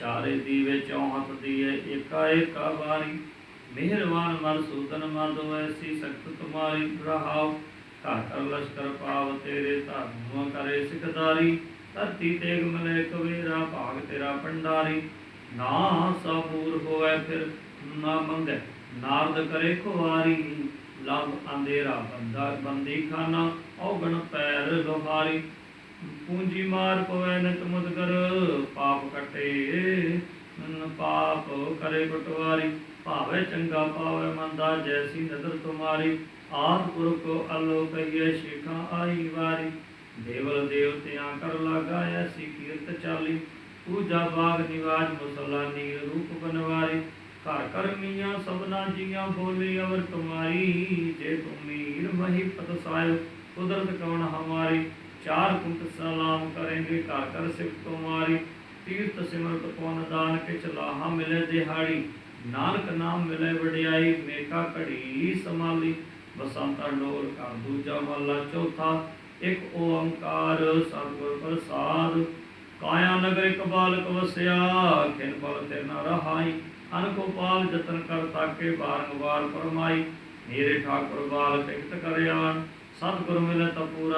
ਚਾਰੇ ਦੀਵੇ ਚੌਹਤ ਦੀਏ ਏਕਾ ਏਕਾ ਵਾਰੀ। ਮਿਹਰਬਾਨ ਮਨ ਸੂਦਨ ਮਦ ਐਸੀ ਸਖਤ ਤੁਮਾਰੀ ਰਹਾਉ। ਘਰ ਕਰ ਲਸ਼ਕਰ ਪਾਵ ਤੇਰੇ ਧਰਮ ਕਰੇ ਸਿਕਦਾਰੀ ਧਰਤੀ ਤੇਗ ਮਲੇ ਕਵੇਰਾ ਭਾਗ ਤੇਰਾ ਭੰਡਾਰੀ। ਨਾ ਸਬੂਰ ਹੋਵੇ ਫਿਰ ਨਾ ਮੰਗੇ, ਨਾਰਦ ਕਰੇ ਕੁਵਾਰੀ ਲਵ ਅੰਧੇਰਾ ਬੰਦਾ ਬੰਦੀ ਖਾਨਾ, ਔਗਣ ਪੈਰ ਲੋਹਾਰੀ ਪੂੰਜੀ ਮਾਰ ਪਵੈ ਨਿਤ ਮੁਦਗਰ, ਪਾਪ ਕਟੇ ਪਾਪ ਕਰੇ ਪਟਵਾਰੀ ਭਾਵੇ ਚੰਗਾ ਪਾਵੇ ਮੰਦਾ, ਜੈਸੀ ਨਦਰ ਤੁਮਾਰੀ, ਆਦ ਪੁਰਖ ਅਲੋ ਕਹੀਏ ਸ਼ੇਖਾਂ ਆਈ ਵਾਰੀ। ਦੇਵਲ ਦੇਵਤਿਆਂ ਕਰ ਲਾਗਾ ਐਸੀ ਕੀਰਤ ਚਾਲੀ, ਪੂਜਾ ਬਾਗ ਨਿਵਾਜ ਮੁਸਲਾ ਨੀਰ ਰੂਪ ਬਨਵਾਰੀ। ਘਰ ਕਰ ਮੀਆਂ ਸਭਨਾ ਜੀਆਂ ਬੋਲੇ, ਅਵਰ ਤੁਮਾਰੀ ਜੇ ਤੁਮੀਰ ਮਹੀ ਪਤ ਕੁਦਰਤ ਕਵਣ ਹਮਾਰੀ। ਚਾਰ ਕੁੰਤ ਸਲਾਮ ਕरेंगे ਘਰ ਕਰ ਸਿਫ ਤੁਮਾਰੀ। ਤੀਰਥ ਸਿਮਰਤ ਪਵਨ ਦਾਨ ਕੇ ਚਲਾਹਾ ਮਿਲੇ ਦਿਹਾੜੀ। ਨਾਨਕ ਨਾਮ ਮਿਲੇ ਵਡਿਆਈ, ਮੇਕਾ ਘੜੀ ਸਮਾਲੀ ਬਸੰਤ ਡੋਲ ਕਰ ਦੂਜਾ ਮਹਲਾ ਚੌਥਾ। ਇੱਕ ਓੰਕਾਰ ਸਤਿਗੁਰ ਪ੍ਰਸਾਦ। ਕਾਇਆ ਨਗਰ ਇੱਕ ਬਾਲਕ ਵਸਿਆ, ਖਿਨ ਬਲ ਤੇ ਨ ਰਹਾਈ। ਅਨਕੋ ਪਾਲ ਜਤਨ ਕਰ ਤਾਕੇ ਬਾਰੰਗਾਰ ਪਰਮਾਈ। ਮੇਰੇ ਠਾਕੁਰ ਬਾਲਕ ਇਕਤ ਕਰਿਆ ਸਤਿਗੁਰ ਮਿਲੇ ਤਾ ਪੂਰਾ